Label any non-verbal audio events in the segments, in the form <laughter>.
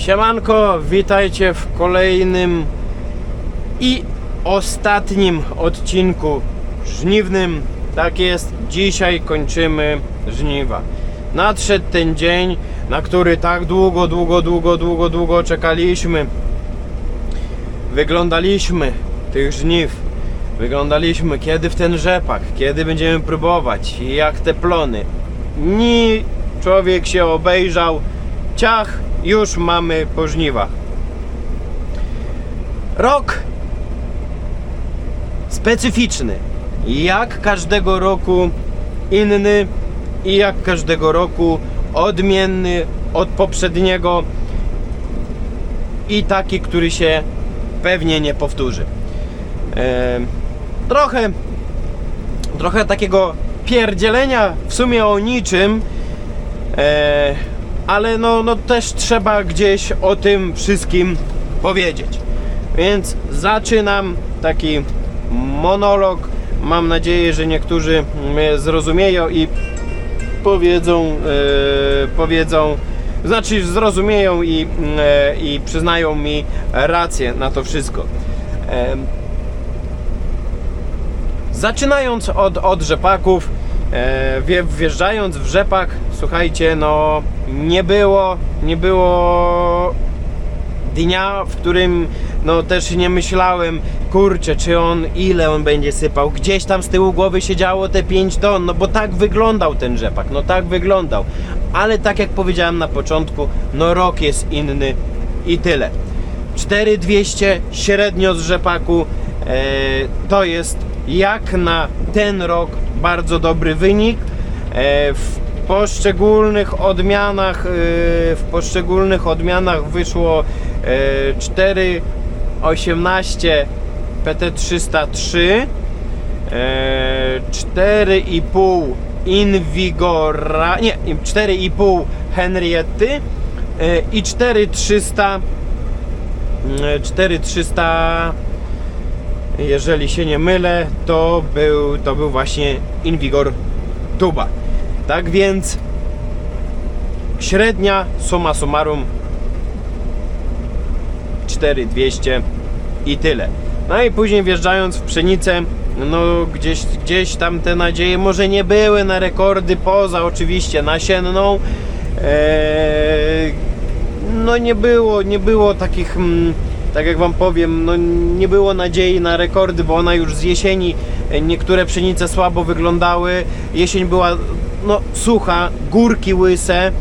Siemanko, witajcie w kolejnym i ostatnim odcinku żniwnym. Tak jest, dzisiaj kończymy żniwa. Nadszedł ten dzień, na który tak długo, długo, długo, długo, długo czekaliśmy. Wyglądaliśmy tych żniw. Wyglądaliśmy kiedy w ten rzepak, kiedy będziemy próbować, jak te plony. Ni człowiek się obejrzał, ciach, już mamy po żniwach. Rok specyficzny. Jak każdego roku inny i jak każdego roku odmienny od poprzedniego i taki, który się pewnie nie powtórzy. Trochę trochę takiego pierdzielenia w sumie o niczym, e, ale no, no też trzeba gdzieś o tym wszystkim powiedzieć. Więc zaczynam taki monolog. Mam nadzieję, że niektórzy mnie zrozumieją i powiedzą, e, powiedzą, znaczy zrozumieją i, e, i przyznają mi rację na to wszystko. Em, Zaczynając od, od rzepaków, e, wje- wjeżdżając w rzepak, słuchajcie, no nie było, nie było dnia, w którym no też nie myślałem, kurczę, czy on, ile on będzie sypał. Gdzieś tam z tyłu głowy siedziało te 5 ton, no bo tak wyglądał ten rzepak, no tak wyglądał. Ale tak jak powiedziałem na początku, no rok jest inny i tyle. 4200 średnio z rzepaku e, to jest jak na ten rok bardzo dobry wynik. E, w poszczególnych odmianach e, w poszczególnych odmianach wyszło e, 4,18 PT303 e, 4,5 Invigora nie 4,5 Henrietty e, i 4,300 e, 4300 jeżeli się nie mylę to był, to był właśnie Invigor Tuba. Tak więc średnia summa summarum 4200 i tyle. No i później wjeżdżając w pszenicę no gdzieś, gdzieś tam te nadzieje może nie były na rekordy poza oczywiście nasienną. Eee, no nie było, nie było takich, mm, tak jak wam powiem, no nie było nadziei na rekordy, bo ona już z jesieni, e, niektóre pszenice słabo wyglądały, jesień była no sucha, górki łyse,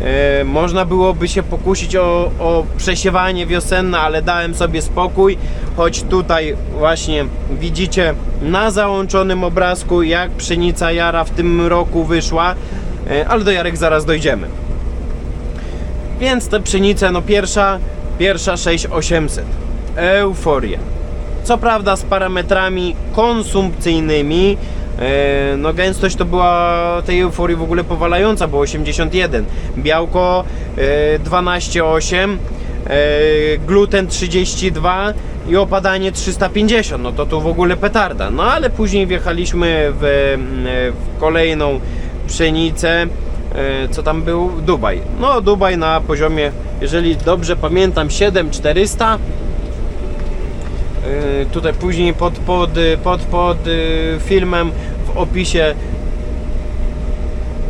e, można byłoby się pokusić o, o przesiewanie wiosenne, ale dałem sobie spokój, choć tutaj właśnie widzicie na załączonym obrazku, jak pszenica jara w tym roku wyszła, e, ale do jarek zaraz dojdziemy. Więc te pszenice, no pierwsza, pierwsza 6800. Euforia. Co prawda z parametrami konsumpcyjnymi, e, no gęstość to była tej euforii w ogóle powalająca, bo 81. Białko e, 12,8, e, gluten 32 i opadanie 350. No to tu w ogóle petarda. No ale później wjechaliśmy w, e, w kolejną pszenicę. E, co tam był? Dubaj. No Dubaj na poziomie, jeżeli dobrze pamiętam, 7400. E, Tutaj później pod, pod, pod, pod e, filmem w opisie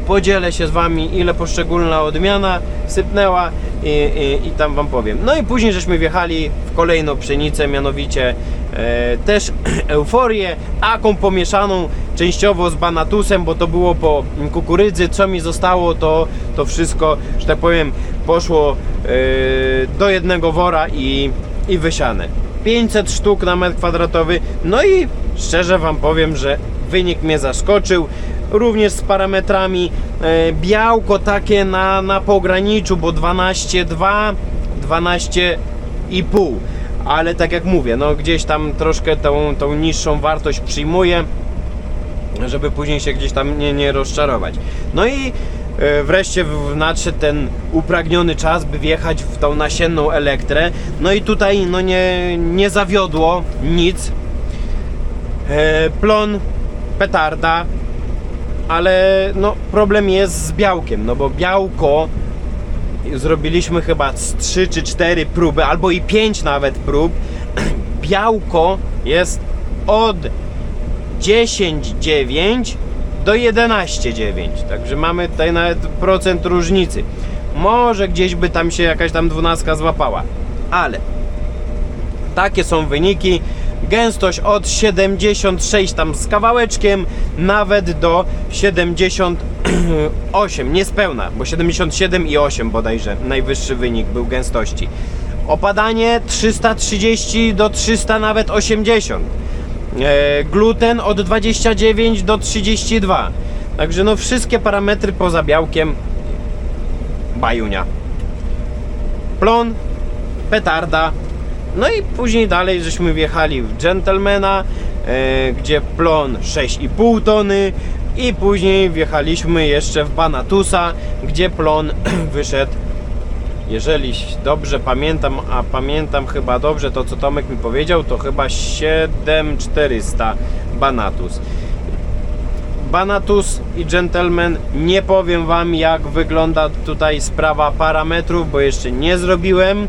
podzielę się z Wami, ile poszczególna odmiana sypnęła i, i, i tam Wam powiem. No i później żeśmy wjechali w kolejną pszenicę, mianowicie e, też <clears throat> euforię, taką pomieszaną częściowo z banatusem, bo to było po kukurydzy, co mi zostało, to, to wszystko, że tak powiem, poszło e, do jednego wora i, i wysiane. 500 sztuk na metr kwadratowy, no i szczerze Wam powiem, że wynik mnie zaskoczył. Również z parametrami e, białko takie na, na pograniczu, bo 12,2 12,5 ale tak jak mówię, no gdzieś tam troszkę tą, tą niższą wartość przyjmuję żeby później się gdzieś tam nie, nie rozczarować. No i e, wreszcie nadszedł ten upragniony czas, by wjechać w tą nasienną elektrę. No i tutaj no nie, nie zawiodło nic. E, plon, petarda, ale no problem jest z białkiem, no bo białko zrobiliśmy chyba z 3 czy 4 próby, albo i 5 nawet prób. <clears throat> Białko jest od 10,9 do 11,9. Także mamy tutaj nawet procent różnicy. Może gdzieś by tam się jakaś tam dwunastka złapała, ale takie są wyniki. Gęstość od 76 tam z kawałeczkiem, nawet do 78, niespełna, bo 77 i 8 bodajże najwyższy wynik był gęstości. Opadanie 330 do 300 nawet 80. E, gluten od 29 do 32. Także no wszystkie parametry poza białkiem bajunia. Plon, petarda. No i później dalej żeśmy wjechali w Gentlemana, e, gdzie plon 6,5 tony i później wjechaliśmy jeszcze w Banatusa, gdzie plon <clears throat> wyszedł jeżeli dobrze pamiętam, a pamiętam chyba dobrze to co Tomek mi powiedział, to chyba 7400 Banatus. Banatus i Gentleman nie powiem Wam jak wygląda tutaj sprawa parametrów, bo jeszcze nie zrobiłem,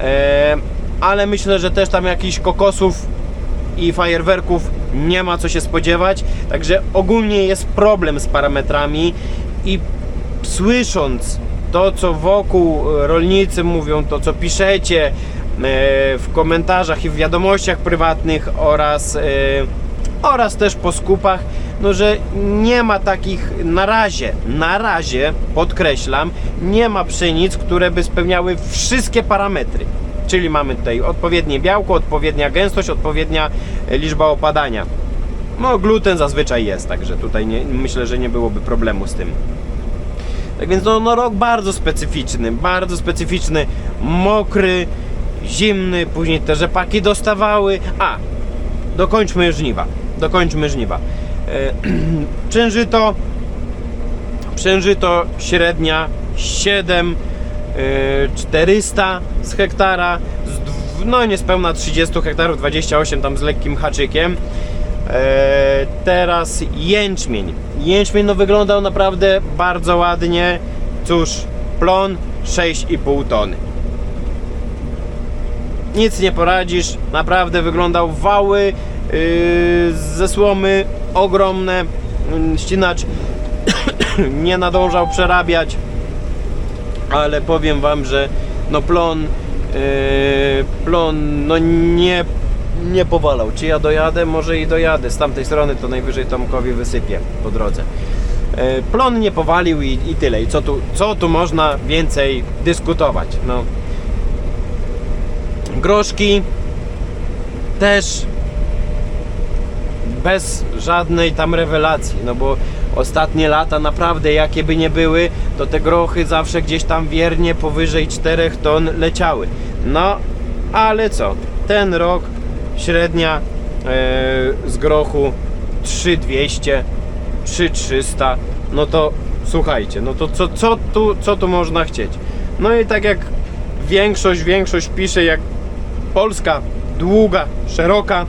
e, ale myślę, że też tam jakichś kokosów i fajerwerków nie ma co się spodziewać, także ogólnie jest problem z parametrami i słysząc to, co wokół e, rolnicy mówią, to, co piszecie e, w komentarzach i w wiadomościach prywatnych oraz, e, oraz też po skupach, no, że nie ma takich na razie, na razie, podkreślam, nie ma pszenic, które by spełniały wszystkie parametry. Czyli mamy tutaj odpowiednie białko, odpowiednia gęstość, odpowiednia liczba opadania. No, gluten zazwyczaj jest, także tutaj nie, myślę, że nie byłoby problemu z tym. Tak więc no, no rok bardzo specyficzny, bardzo specyficzny, mokry, zimny, później te rzepaki dostawały. A, dokończmy żniwa, dokończmy żniwa. E, <clears throat> Przężyto, przężyto średnia 7 e, 400 z hektara, z, dw- no niespełna 30 hektarów, 28 tam z lekkim haczykiem. E, teraz jęczmień. Jęczmień no, wyglądał naprawdę bardzo ładnie. Cóż, plon 6,5 tony. Nic nie poradzisz, naprawdę wyglądał wały yy, ze słomy ogromne. Yy, Ścinacz <coughs> nie nadążał przerabiać, ale powiem Wam, że no plon, yy, plon no nie, nie powalał. Czy ja dojadę? Może i dojadę. Z tamtej strony to najwyżej Tomkowi wysypię po drodze. Yy, Plon nie powalił i, i tyle. I co tu, co tu można więcej dyskutować? No. Groszki też bez żadnej tam rewelacji, no bo ostatnie lata naprawdę jakie by nie były, to te grochy zawsze gdzieś tam wiernie powyżej 4 ton leciały. No, ale co? Ten rok średnia e, z grochu 3200, 3300, no to słuchajcie, no to co, co, tu, co tu można chcieć? No i tak jak większość, większość pisze, jak Polska długa, szeroka,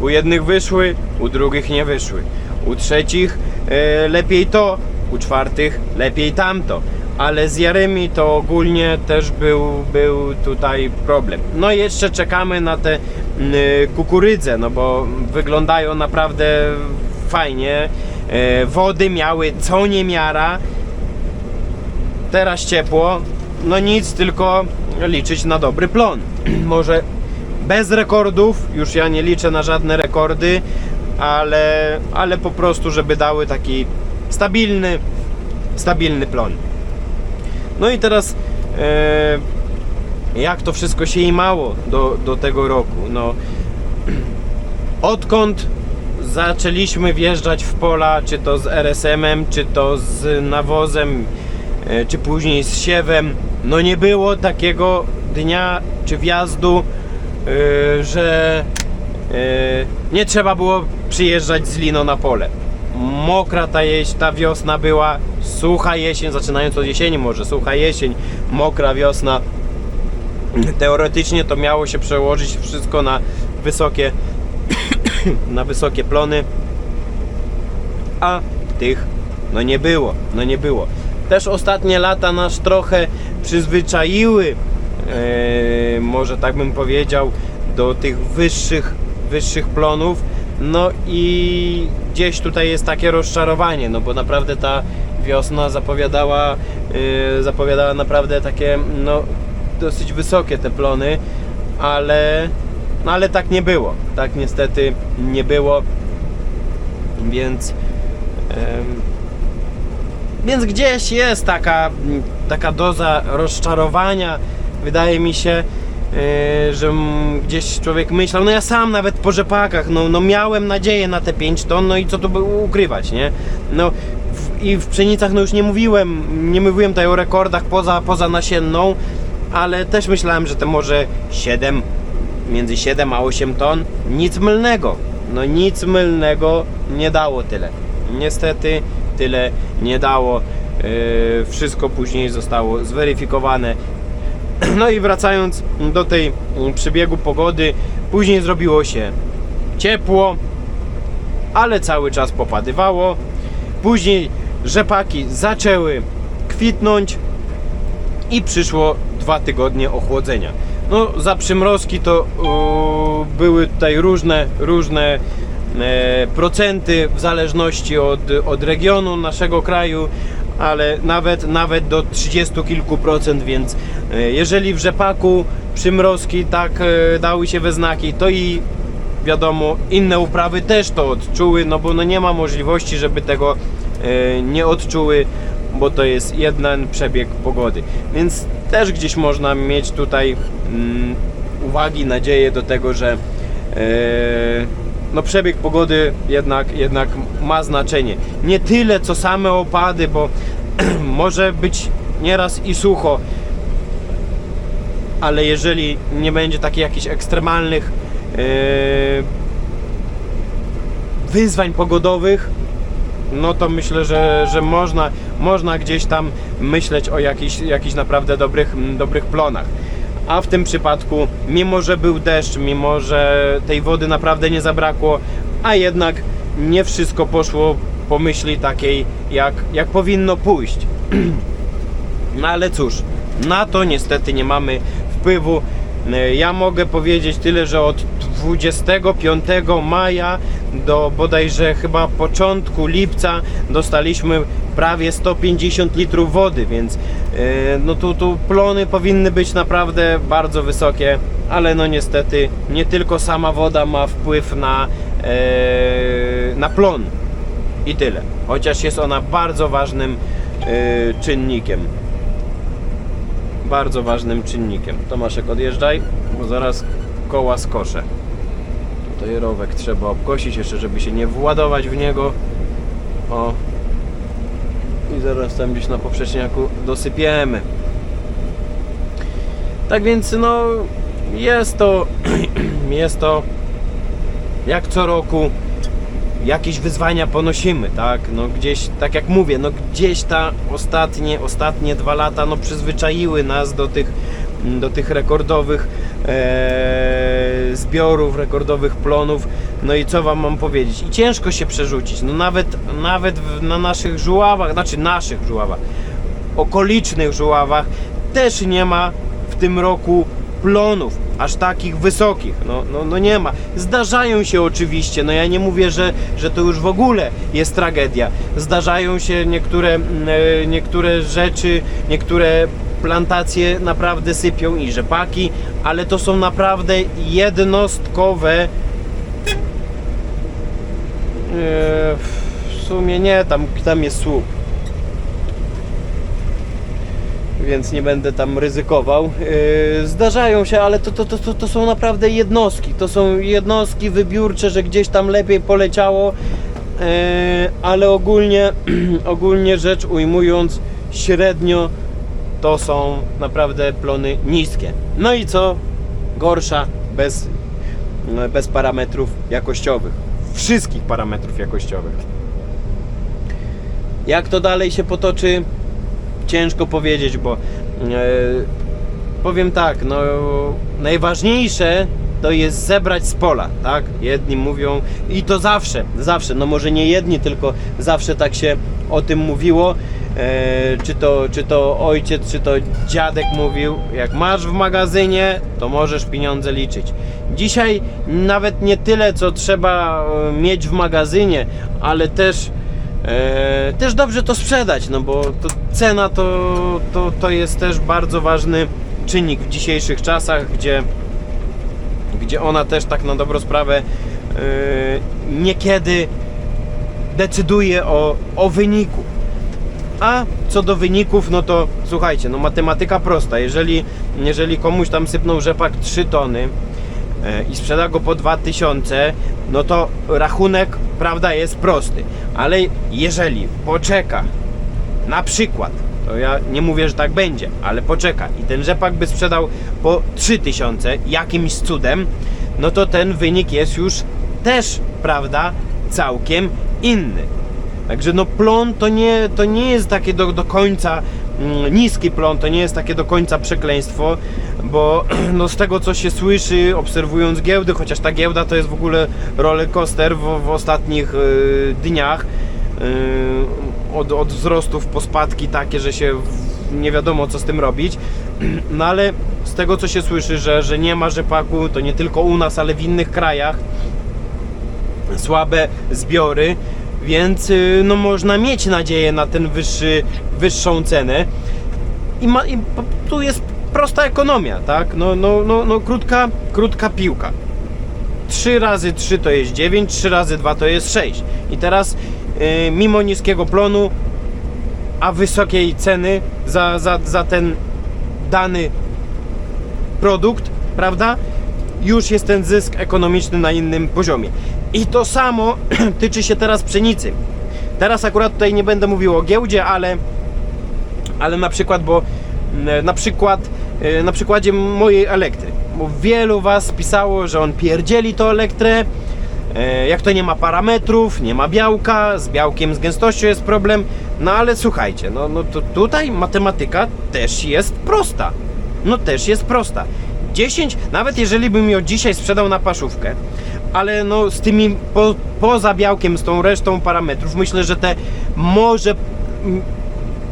u jednych wyszły, u drugich nie wyszły. U trzecich e, lepiej to, u czwartych lepiej tamto. Ale z Jaremi to ogólnie też był, był tutaj problem. No i jeszcze czekamy na te mm, kukurydze, no bo wyglądają naprawdę fajnie. E, wody miały co niemiara. Teraz ciepło. No nic, tylko liczyć na dobry plon. <clears throat> Może bez rekordów, już ja nie liczę na żadne rekordy, ale, ale po prostu, żeby dały taki stabilny, stabilny plon. No i teraz e, jak to wszystko się imało do, do tego roku? No, odkąd zaczęliśmy wjeżdżać w pola, czy to z RSM-em, czy to z nawozem, e, czy później z siewem, no nie było takiego dnia czy wjazdu, e, że e, nie trzeba było przyjeżdżać z lino na pole. Mokra ta, jeś, ta wiosna była, sucha jesień, zaczynając od jesieni może, sucha jesień, mokra wiosna. Teoretycznie to miało się przełożyć wszystko na wysokie, <coughs> na wysokie plony, a tych no nie było, no nie było. też ostatnie lata nas trochę przyzwyczaiły, e, może tak bym powiedział, do tych wyższych, wyższych plonów. No i gdzieś tutaj jest takie rozczarowanie, no bo naprawdę ta wiosna zapowiadała, e, zapowiadała naprawdę takie no, dosyć wysokie te plony, ale, no ale tak nie było. Tak niestety nie było, więc więc gdzieś jest taka, taka doza rozczarowania. Wydaje mi się, e, że gdzieś człowiek myślał, no ja sam nawet po rzepakach, no, no miałem nadzieję na te 5 ton, no i co tu by ukrywać, nie? No w, i w pszenicach no już nie mówiłem, nie mówiłem tutaj o rekordach poza, poza nasienną, ale też myślałem, że to może 7, między 7 a 8 ton, nic mylnego. No nic mylnego nie dało tyle. Niestety tyle nie dało. Yy, wszystko później zostało zweryfikowane. <clears throat> No i wracając do tej mm, przebiegu pogody, później zrobiło się ciepło, ale cały czas popadywało. Później rzepaki zaczęły kwitnąć i przyszło dwa tygodnie ochłodzenia. No za przymrozki to były tutaj różne, różne e, procenty w zależności od, od regionu naszego kraju, ale nawet, nawet do 30 kilku procent, więc e, jeżeli w rzepaku przymrozki tak e, dały się we znaki, to i wiadomo, inne uprawy też to odczuły, no bo no nie ma możliwości, żeby tego e, nie odczuły, bo to jest jeden przebieg pogody. Więc też gdzieś można mieć tutaj mm, uwagi, nadzieję do tego, że no przebieg pogody jednak, jednak ma znaczenie. Nie tyle co same opady, bo <clears throat> może być nieraz i sucho, ale jeżeli nie będzie takich jakichś ekstremalnych e, wyzwań pogodowych, no to myślę, że, że można, można gdzieś tam myśleć o jakichś, jakichś naprawdę dobrych, dobrych plonach. A w tym przypadku, mimo że był deszcz, mimo że tej wody naprawdę nie zabrakło, a jednak nie wszystko poszło po myśli takiej, jak, jak powinno pójść. <clears throat> No ale cóż, na to niestety nie mamy wpływu. E, Ja mogę powiedzieć tyle, że od 25 maja do bodajże chyba początku lipca dostaliśmy prawie 150 litrów wody, więc e, no tu, tu plony powinny być naprawdę bardzo wysokie, ale no niestety nie tylko sama woda ma wpływ na, e, na plon i tyle. Chociaż jest ona bardzo ważnym e, czynnikiem bardzo ważnym czynnikiem. Tomaszek odjeżdżaj, bo zaraz koła skoszę. Tutaj rowek trzeba obkosić jeszcze, żeby się nie władować w niego. O. I zaraz tam gdzieś na poprzeczniaku dosypiemy. Tak więc no jest to <clears throat> jest to jak co roku jakieś wyzwania ponosimy, tak? No gdzieś, tak jak mówię, no gdzieś ta ostatnie, ostatnie dwa lata no przyzwyczaiły nas do tych, do tych rekordowych e, zbiorów, rekordowych plonów. No i co wam mam powiedzieć? I ciężko się przerzucić. No nawet, nawet w, na naszych żuławach, znaczy naszych żuławach, okolicznych żuławach też nie ma w tym roku plonów aż takich wysokich. No, no, no nie ma. Zdarzają się oczywiście, no ja nie mówię, że, że to już w ogóle jest tragedia. Zdarzają się niektóre, mm, e, niektóre rzeczy, niektóre plantacje naprawdę sypią i rzepaki, ale to są naprawdę jednostkowe e, w sumie nie, tam, tam jest słup więc nie będę tam ryzykował. Yy, Zdarzają się, ale to, to, to, to, to są naprawdę jednostki. To są jednostki wybiórcze, że gdzieś tam lepiej poleciało, yy, ale ogólnie, <clears throat> ogólnie rzecz ujmując, średnio to są naprawdę plony niskie. No i co gorsza, bez, bez parametrów jakościowych. Wszystkich parametrów jakościowych. Jak to dalej się potoczy, ciężko powiedzieć, bo e, powiem tak, no najważniejsze to jest zebrać z pola, tak? Jedni mówią i to zawsze, zawsze, no może nie jedni, tylko zawsze tak się o tym mówiło, e, czy, to, czy to ojciec, czy to dziadek mówił, jak masz w magazynie, to możesz pieniądze liczyć. Dzisiaj nawet nie tyle, co trzeba e, mieć w magazynie, ale też e, też dobrze to sprzedać, no bo to cena to, to, to jest też bardzo ważny czynnik w dzisiejszych czasach, gdzie gdzie ona też tak na dobrą sprawę yy, niekiedy decyduje o, o wyniku. A co do wyników, no to słuchajcie, no matematyka prosta. Jeżeli, jeżeli komuś tam sypnął rzepak 3 tony yy, i sprzeda go po 2000, no to rachunek, prawda, jest prosty. Ale jeżeli poczeka, na przykład, to ja nie mówię, że tak będzie, ale poczeka i ten rzepak by sprzedał po 3000 jakimś cudem, no to ten wynik jest już też, prawda, całkiem inny. Także no plon to nie, to nie jest takie do, do końca mm, niski plon, to nie jest takie do końca przekleństwo, bo <clears throat> no z tego co się słyszy, obserwując giełdy, chociaż ta giełda to jest w ogóle roller coaster w, w ostatnich y, dniach, y, od, od wzrostów po spadki takie, że się nie wiadomo co z tym robić. <clears throat> No ale z tego co się słyszy, że, że nie ma rzepaku, to nie tylko u nas, ale w innych krajach słabe zbiory, więc y, no można mieć nadzieję na ten wyższy, wyższą cenę. I, ma, i tu jest prosta ekonomia, tak? No, no, no, no krótka, krótka piłka. 3 razy 3 to jest 9, 3 razy 2 to jest 6. I teraz y, mimo niskiego plonu, a wysokiej ceny za, za, za ten dany produkt, prawda? Już jest ten zysk ekonomiczny na innym poziomie. I to samo <clears throat> tyczy się teraz pszenicy. Teraz akurat tutaj nie będę mówił o giełdzie, ale, ale na przykład, bo mm, na przykład e, na przykładzie mojej elektry. Bo wielu was pisało, że on pierdzieli to elektrę. e, Jak to nie ma parametrów, nie ma białka, z białkiem, z gęstością jest problem. No ale słuchajcie, no, no to tutaj matematyka też jest prosta. No też jest prosta. 10, nawet jeżeli bym ją dzisiaj sprzedał na paszówkę, ale no z tymi po, poza białkiem, z tą resztą parametrów, myślę, że te może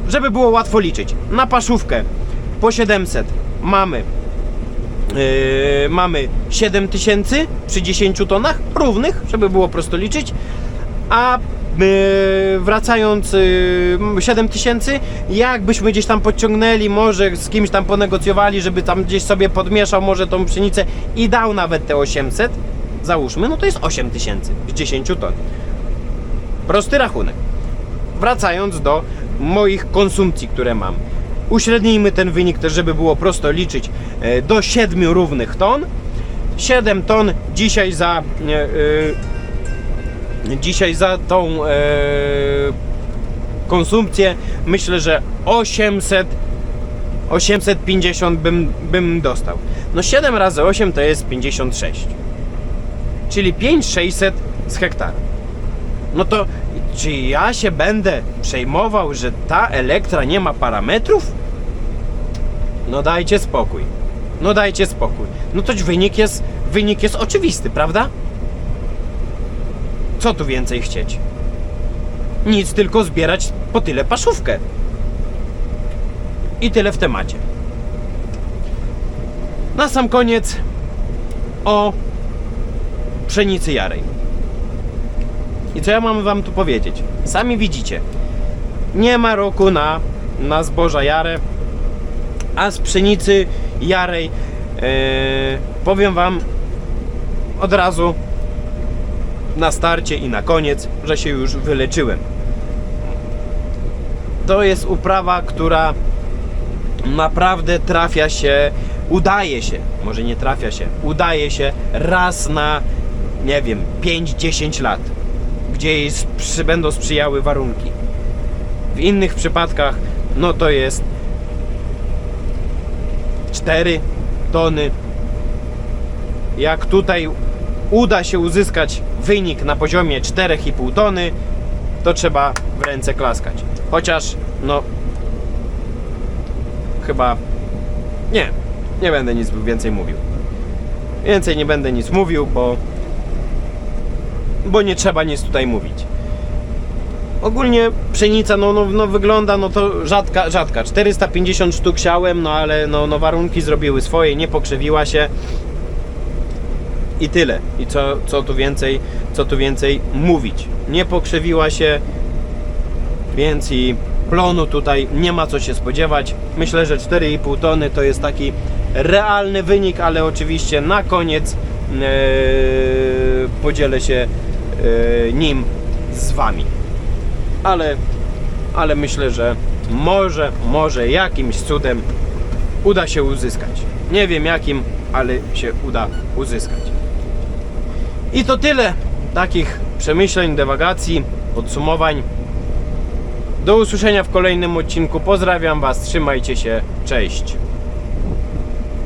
żeby było łatwo liczyć. Na paszówkę po 700 mamy yy, mamy 7000 przy 10 tonach równych, żeby było prosto liczyć. A yy, wracając yy, 7000, jakbyśmy gdzieś tam podciągnęli, może z kimś tam ponegocjowali, żeby tam gdzieś sobie podmieszał może tą pszenicę i dał nawet te 800, załóżmy, no to jest 8000 z 10 ton. Prosty rachunek wracając do moich konsumpcji, które mam. Uśrednijmy ten wynik też, żeby było prosto liczyć e, do 7 równych ton. 7 ton dzisiaj za e, dzisiaj za tą e, konsumpcję myślę, że 800 850 bym, bym dostał. No 7 razy 8 to jest 56. Czyli 5600 z hektara no to czy ja się będę przejmował, że ta elektra nie ma parametrów? No dajcie spokój. No dajcie spokój. No to wynik jest, wynik jest oczywisty, prawda? Co tu więcej chcieć? Nic, tylko zbierać po tyle paszówkę. I tyle w temacie. Na sam koniec o pszenicy jarej. I co ja mam wam tu powiedzieć? Sami widzicie, nie ma roku na, na zboża jarę, a z pszenicy jarej e, powiem wam od razu na starcie i na koniec, że się już wyleczyłem. To jest uprawa, która naprawdę trafia się, udaje się, może nie trafia się, udaje się raz na, nie wiem, 5-10 lat, gdzie jej sprzy, będą sprzyjały warunki. W innych przypadkach, no to jest 4 tony. Jak tutaj uda się uzyskać wynik na poziomie 4,5 tony, to trzeba w ręce klaskać. Chociaż, no, chyba nie, nie będę nic więcej mówił. Więcej nie będę nic mówił, bo bo nie trzeba nic tutaj mówić. Ogólnie pszenica no, no, no wygląda no to rzadka, rzadka. 450 sztuk siałem, no ale no, no warunki zrobiły swoje, nie pokrzewiła się. I tyle. I co, co tu więcej, co tu więcej mówić. Nie pokrzewiła się, więc i plonu tutaj nie ma co się spodziewać. Myślę, że 4,5 tony to jest taki realny wynik, ale oczywiście na koniec e, podzielę się nim z Wami. Ale, ale myślę, że może, może jakimś cudem uda się uzyskać. Nie wiem jakim, ale się uda uzyskać. I to tyle takich przemyśleń, dywagacji, podsumowań. Do usłyszenia w kolejnym odcinku. Pozdrawiam Was, trzymajcie się, cześć.